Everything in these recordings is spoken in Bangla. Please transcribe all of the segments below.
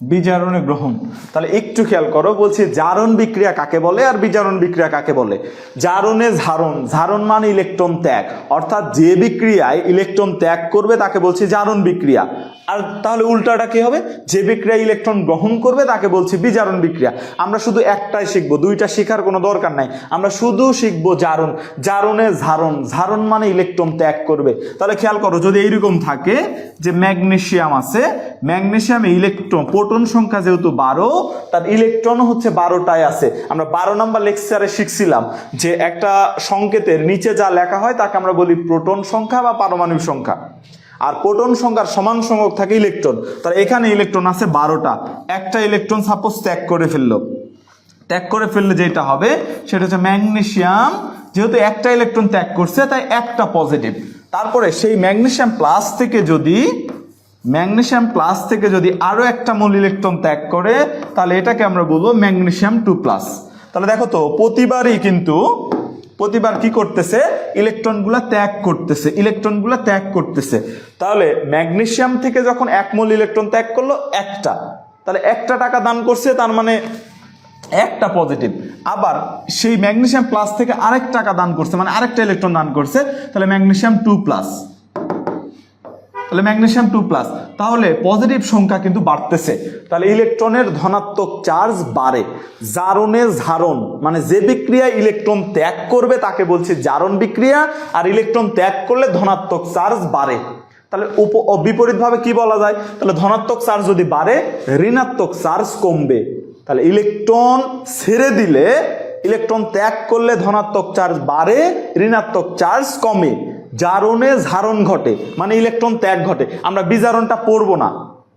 বিজারণে গ্রহণ। তাহলে একটু খেয়াল করো, বলছি জারণ বিক্রিয়া কাকে বলে আর বিজারণ বিক্রিয়া কাকে বলে? জারণে ঝারণ ঝারণ মানে ইলেকট্রন ত্যাগ। অর্থাৎ যে বিক্রিয়ায় ইলেকট্রন ত্যাগ করবে তাকে বলছি জারণ বিক্রিয়া। আর তাহলে উল্টাটা কি হবে? যে বিক্রিয়া ইলেকট্রন গ্রহণ করবে, তাকে বলছি বিজারণ বিক্রিয়া। আমরা শুধু একটাই শিখব, দুইটা শেখার কোনো দরকার নাই। আমরা শুধু শিখব জারণ। জারণে ঝারণ। ঝারণ মানে ইলেকট্রন ত্যাগ করবে। তাহলে খেয়াল করো, যদি এইরকম থাকে যে ম্যাগনেসিয়াম আছে, ম্যাগনেসিয়ামে ইলেকট্রন প্রোটন সংখ্যা যেহেতু বারো, তার ইলেকট্রন হচ্ছে বারোটায় আছে। আমরা বারো নম্বর লেকচারে শিখছিলাম যে একটা সংকেতের নিচে যা লেখা হয়, তাকে আমরা বলি প্রোটন সংখ্যা বা পারমাণবিক সংখ্যা। আর প্রোটন সংখ্যার সমান সংখ্যক থাকে ইলেকট্রন। তাহলে এখানে ইলেকট্রন আছে বারোটা। একটা ইলেকট্রন সাপোজ ত্যাগ করে ফেলল। ত্যাগ করে ফেললে যেটা হবে, সেটা হচ্ছে ম্যাগনেসিয়াম। যেহেতু একটা ইলেকট্রন ত্যাগ করছে, তাই একটা পজিটিভ তারপরে সেই ম্যাগনেশিয়াম প্লাস থেকে যদি ম্যাগনেশিয়াম প্লাস থেকে যদি আরও একটা মূল ইলেকট্রন ত্যাগ করে, তাহলে এটাকে আমরা বলব ম্যাগনেশিয়াম টু প্লাস তাহলে দেখো তো, প্রতিবারই কিন্তু প্রতিবার কি করতেছে? ইলেকট্রনগুলা ত্যাগ করতেছে, ইলেকট্রনগুলা ত্যাগ করতেছে। তাহলে ম্যাগনেশিয়াম থেকে যখন এক মোল ইলেকট্রন ত্যাগ করল, একটা। তাহলে একটা টাকা দান করছে, তার মানে একটা পজিটিভ। আবার সেই ম্যাগনেশিয়াম প্লাস থেকে আরেক টাকা দান করছে মানে আরেকটা ইলেকট্রন দান করছে, তাহলে ম্যাগনেশিয়াম টু প্লাস। তাহলে ম্যাগনেশিয়াম টু প্লাস। তাহলে পজিটিভ সংখ্যা কিন্তু বাড়তেছে। তাহলে ইলেকট্রনের ধনাত্মক চার্জ বাড়ে। জারণে ঝারণ মানে যে বিক্রিয়া ইলেকট্রন ত্যাগ করবে তাকে বলছি জারণ বিক্রিয়া, আর ইলেকট্রন ত্যাগ করলে ধনাত্মক চার্জ বাড়ে। তাহলে উপ বিপরীতভাবে কি বলা যায়? তাহলে ধনাত্মক চার্জ যদি বাড়ে, ঋণাত্মক চার্জ কমবে। তাহলে ইলেকট্রন ছেড়ে দিলে, ইলেকট্রন ত্যাগ করলে ধনাত্মক চার্জ বাড়ে, ঋণাত্মক চার্জ কমে। জারণে ঝারণ ঘটে মানে ইলেকট্রন ত্যাগ ঘটে। আমরা বিজারণটা পড়ব না।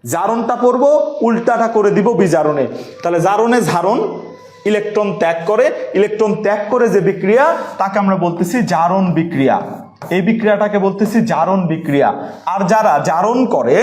জারণটা পড়ব, উল্টাটা করে দিব বিজারণে। তাহলে জারণে ঝারণ, ইলেকট্রন ত্যাগ করে, ইলেকট্রন ত্যাগ করে যে বিক্রিয়া, তাকে আমরা বলতেছি জারণ বিক্রিয়া। এই বিক্রিয়াটাকে বলতেছি জারণ বিক্রিয়া। আর যারা জারণ করে